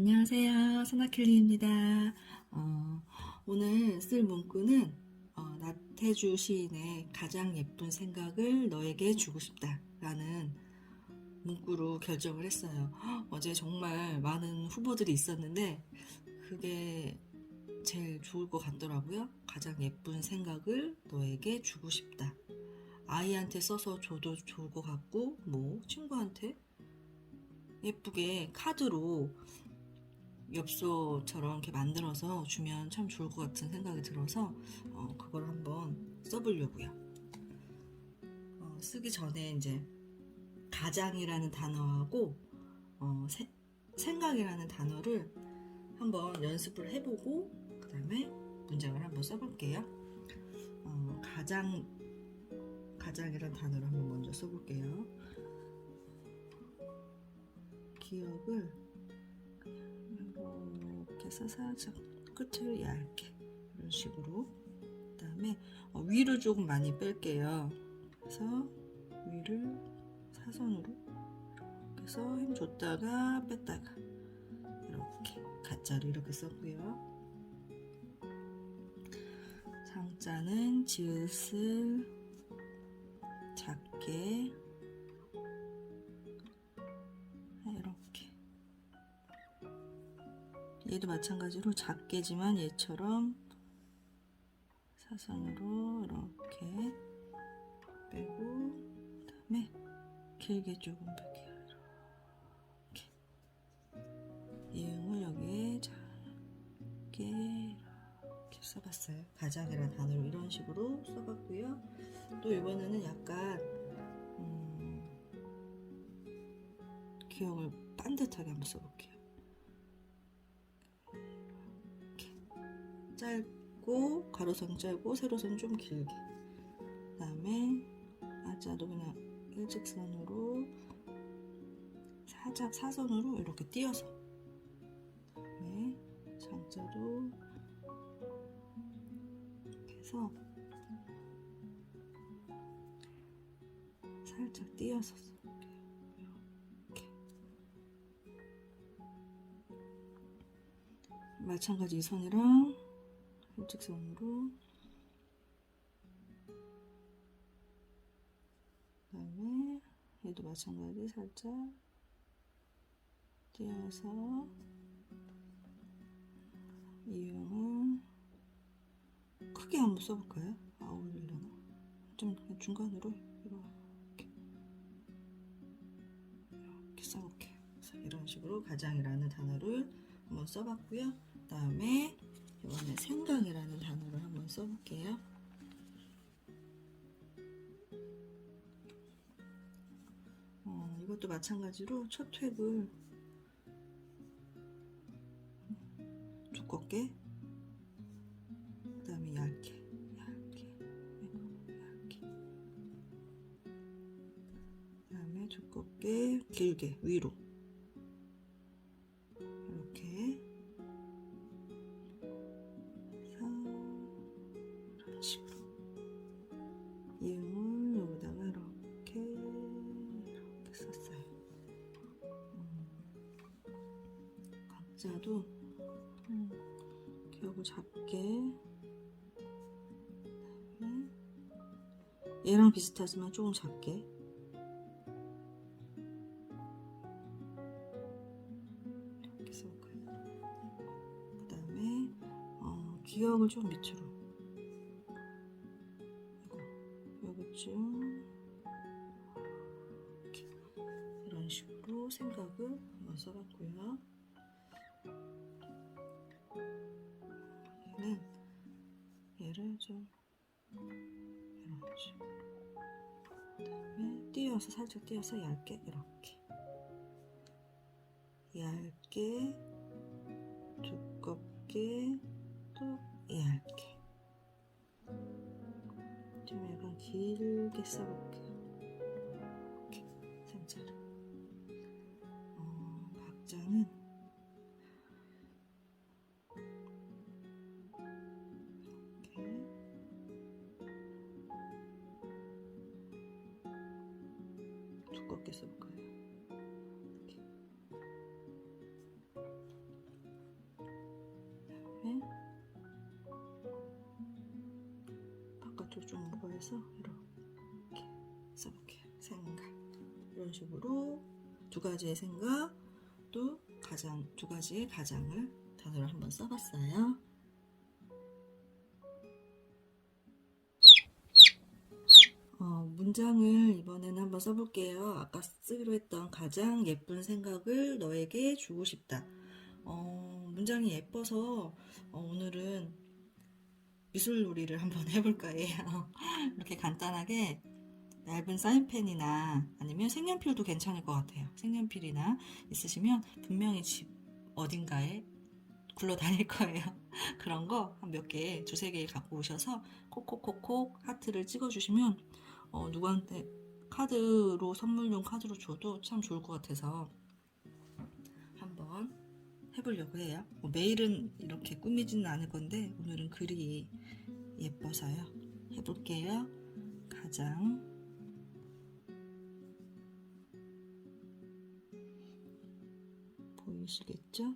안녕하세요. 소나켈리입니다. 어, 오늘 쓸 문구는 어, 나태주 시인의 가장 예쁜 생각을 너에게 주고 싶다 라는 문구로 결정을 했어요. 어제 정말 많은 후보들이 있었는데 그게 제일 좋을 것 같더라고요. 가장 예쁜 생각을 너에게 주고 싶다. 아이한테 써서 줘도 좋을 것 같고 뭐 친구한테 예쁘게 카드로 엽서처럼 이렇게 만들어서 주면 참 좋을 것 같은 생각이 들어서 어, 그걸 한번 써보려고요. 어, 쓰기 전에 이제 가장이라는 단어하고 어, 세- 생각이라는 단어를 한번 연습을 해보고 그 다음에 문장을 한번 써볼게요. 어, 가장 가장이라는 단어를 한번 먼저 써볼게요. 기억을 해서 살짝 끝을 얇게 이런 식으로. 그 다음에 어, 위를 조금 많이 뺄게요. 그래서 위를 사선으로 해서 힘 줬다가 뺐다가 이렇게 가짜로 이렇게 썼고요. 상자는 지읒을 작게 얘도 마찬가지로 작게지만 얘처럼 사선으로 이렇게 빼고 그다음에 길게 조금 뺄게요. 이렇게 이응을 여기에 작게 이렇게 써봤어요. 가장이라는 단어로 이런 식으로 써봤고요. 또 이번에는 약간 음, 기억을 반듯하게 한번 써볼게요. 짧고 가로선 짧고 세로선 좀 길게. 그 다음에 아자도 그냥 일직선으로 살짝 사선으로 이렇게 띄어서. 그다음에 장자도 이렇게 해서 살짝 띄어서 이렇게. 마찬가지 이 선이랑 일직선으로 그 다음에 얘도 마찬가지 살짝 띄어서 이용을 크게 한번 써볼까요? 아울리려나? 좀 그냥 중간으로 이렇게 이렇게 써볼게요. 이런 식으로 가장이라는 단어를 한번 써봤고요. 그 다음에 이번에 생각이라는 단어를 한번 써볼게요. 어, 이것도 마찬가지로 첫 획을 두껍게. 그 다음에 얇게. 그 다음에 두껍게 길게 위로 이런 식으로 이음을 여기다가 이렇게 이렇게 썼어요. 음, 각자도 음, 기억을 잡게. 얘랑 비슷하지만 조금 작게. 어, 기억을 좀 밑으로 생각을 한번 써봤고요. 얘는 얘를 좀 이런 식으로 그다음에 띄어서 살짝 띄어서 얇게 이렇게 얇게 두껍게 또 얇게 좀 약간 길게 써볼게요. 이렇게 상자를. 두껍게 써볼까요? 이렇게. 네? 바깥쪽 좀 모아서 이렇게 써볼게요. 생각 이런 식으로 두 가지의 생각 또 가장 두 가지의 가장을 단어를 한번 써봤어요. 문장을 이번에는 한번 써볼게요. 아까 쓰기로 했던 가장 예쁜 생각을 너에게 주고 싶다. 어, 문장이 예뻐서 어, 오늘은 미술 놀이를 한번 해볼 거예요. 이렇게 간단하게 얇은 사인펜이나 아니면 색연필도 괜찮을 것 같아요. 색연필이나 있으시면 분명히 집 어딘가에 굴러다닐 거예요. 그런 거한몇 개, 두세 개 갖고 오셔서 콕콕콕콕 하트를 찍어주시면 어, 누구한테 카드로 선물용 카드로 줘도 참 좋을 것 같아서 한번 해보려고 해요. 뭐 매일은 이렇게 꾸미지는 않을 건데 오늘은 글이 예뻐서요. 해볼게요. 가장 보이시겠죠?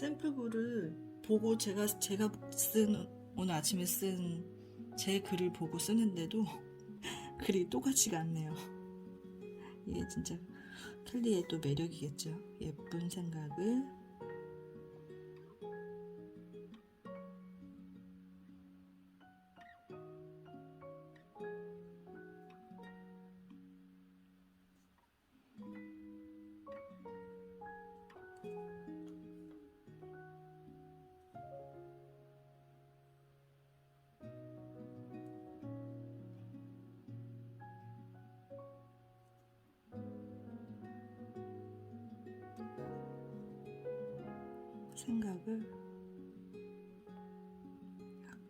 샘플글을 보고 제가 제가 쓴 오늘 아침에 쓴 제 글을 보고 쓰는데도 글이 똑같지가 않네요. 이게 진짜 켈리의 또 매력이겠죠. 예쁜 생각을 생각을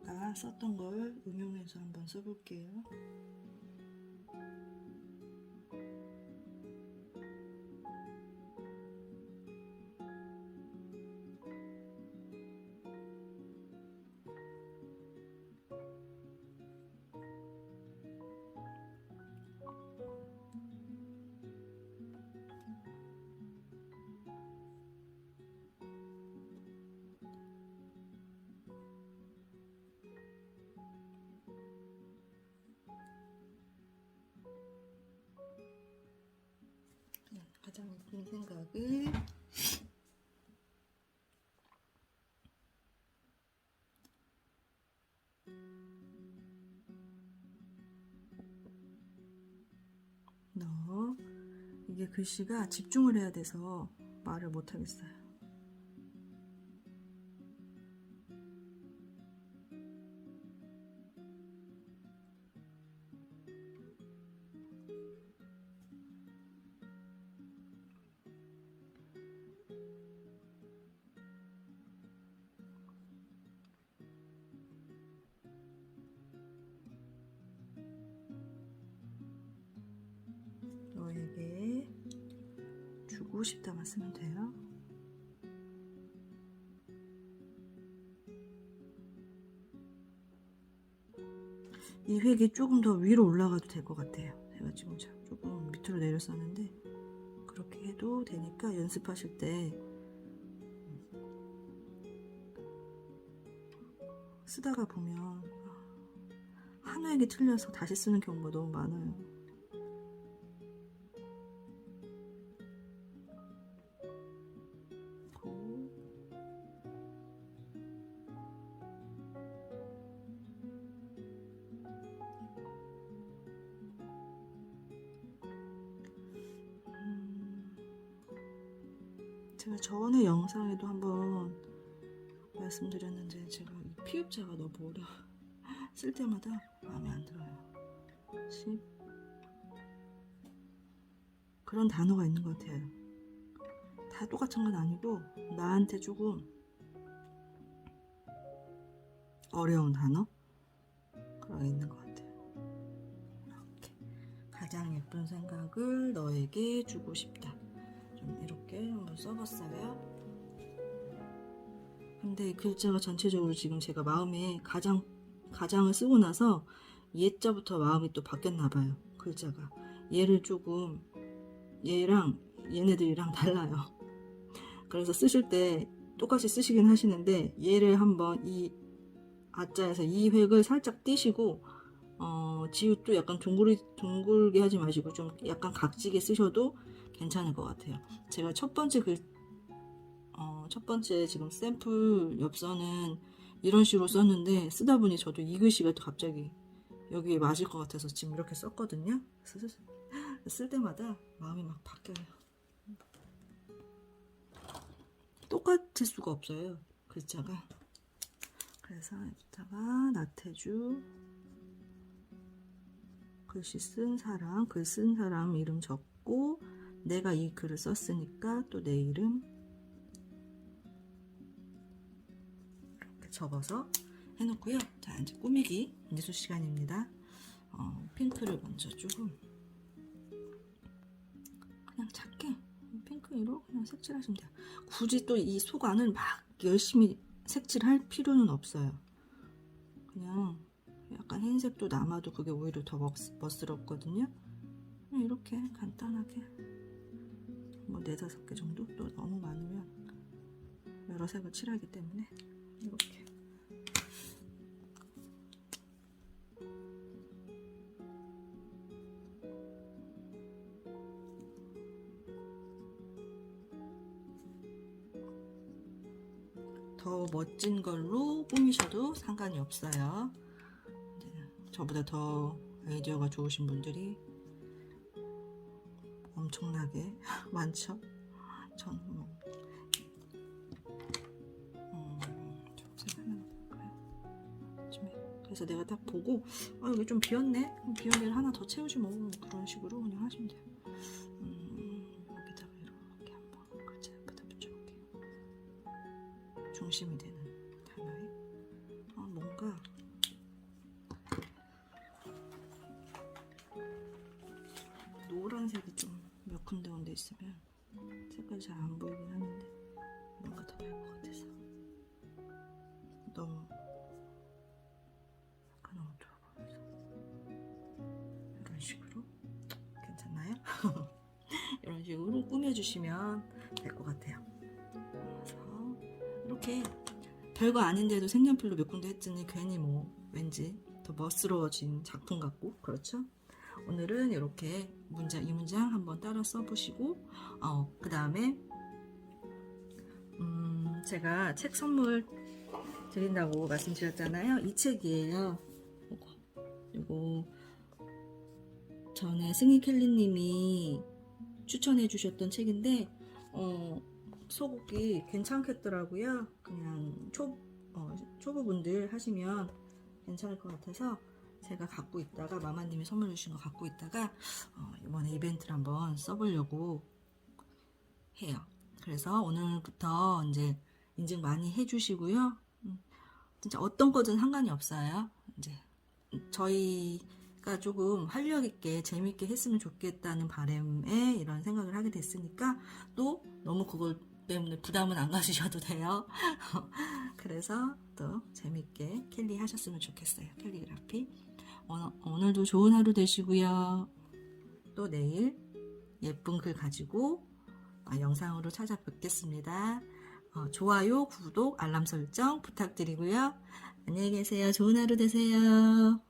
아까 썼던 걸 응용해서 한번 써볼게요. 가장 예쁜 생각을 넣어 이게 글씨가 집중을 해야 돼서 말을 못 하겠어요. 50 담았으면 돼요. 이 획이 조금 더 위로 올라가도 될 것 같아요. 제가 지금 조금 밑으로 내렸었는데 그렇게 해도 되니까 연습하실 때 쓰다가 보면 아, 한 획이 틀려서 다시 쓰는 경우가 너무 많아요. 제가 전에 영상에도 한번 말씀드렸는데 제가 이 피읍자가 너무 어려 쓸 때마다 마음에 안 들어요. 십 그런 단어가 있는 것 같아요. 다 똑같은 건 아니고 나한테 조금 어려운 단어 그런 게 있는 것 같아요. 이렇게 가장 예쁜 생각을 너에게 주고 싶다. 좀 이렇게 한번 써봤어요. 근데 글자가 전체적으로 지금 제가 마음에 가장 가장을 쓰고 나서 예자부터 마음이 또 바뀌었나 봐요. 글자가 얘를 조금 얘랑 얘네들이랑 달라요. 그래서 쓰실 때 똑같이 쓰시긴 하시는데 얘를 한번 이 아자에서 이 획을 살짝 띄시고 어, 지읒도 약간 둥글이, 둥글게 하지 마시고 좀 약간 각지게 쓰셔도 괜찮을 것 같아요. 제가 첫 번째 글, 어, 첫 번째 지금 샘플 엽서는 이런 식으로 썼는데 쓰다 보니 저도 이 글씨가 또 갑자기 여기에 맞을 것 같아서 지금 이렇게 썼거든요. 쓸, 쓸 때마다 마음이 막 바뀌어요. 똑같을 수가 없어요. 글자가. 그래서 여기다가 나태주 글씨 쓴 사람, 글 쓴 사람 이름 적고 내가 이 글을 썼으니까 또 내 이름 이렇게 적어서 해놓고요. 자 이제 꾸미기 미술 시간입니다. 어, 핑크를 먼저 조금 그냥 작게 핑크로 그냥 색칠하시면 돼요. 굳이 또 이 속안을 막 열심히 색칠할 필요는 없어요. 그냥 약간 흰색도 남아도 그게 오히려 더 멋, 멋스럽거든요. 이렇게 간단하게 뭐 네다섯 개 정도 또 너무 많으면 여러 색을 칠하기 때문에 이렇게 더 멋진 걸로 꾸미셔도 상관이 없어요. 이제 저보다 더 아이디어가 좋으신 분들이 엄청나게 많죠. 전 뭐, 음, 초록색 하나 볼까요? 좀 해. 그래서 내가 딱 보고 아 여기 좀 비었네. 비운 데를 하나 더 채우지 뭐 그런 식으로 그냥 하시면 돼요. 음. 중심이 되는 단어에 아 뭔가 노란색이 좀 몇 군데 온데 있으면 색깔이 잘 안 보이긴 하는데 뭔가 더 나을 것 같아서 너무 약간 어두워 보여서 이런 식으로 괜찮나요? 이런 식으로 꾸며주시면 될 것 같아요. 그래서 이렇게 별거 아닌데도 색연필로 몇 군데 했더니 괜히 뭐 왠지 더 멋스러워진 작품 같고 그렇죠? 오늘은 이렇게 문장 이 문장 한번 따라 써보시고 어, 그 다음에 음, 제가 책 선물 드린다고 말씀드렸잖아요. 이 책이에요. 이거 전에 승희 켈리님이 추천해 주셨던 책인데 어, 소고기 괜찮겠더라고요. 그냥 초, 어, 초보분들 하시면 괜찮을 것 같아서 제가 갖고 있다가 마마님이 선물 주신 거 갖고 있다가 어, 이번에 이벤트를 한번 써보려고 해요. 그래서 오늘부터 이제 인증 많이 해주시고요. 음, 진짜 어떤 거든 상관이 없어요. 이제 저희가 조금 활력 있게 재밌게 했으면 좋겠다는 바람에 이런 생각을 하게 됐으니까 또 너무 그걸 때문에 부담은 안 가지셔도 돼요. 그래서 또 재밌게 캘리 하셨으면 좋겠어요. 캘리그라피. 오늘, 오늘도 좋은 하루 되시고요. 또 내일 예쁜 글 가지고 어, 영상으로 찾아뵙겠습니다. 어, 좋아요, 구독, 알람 설정 부탁드리고요. 안녕히 계세요. 좋은 하루 되세요.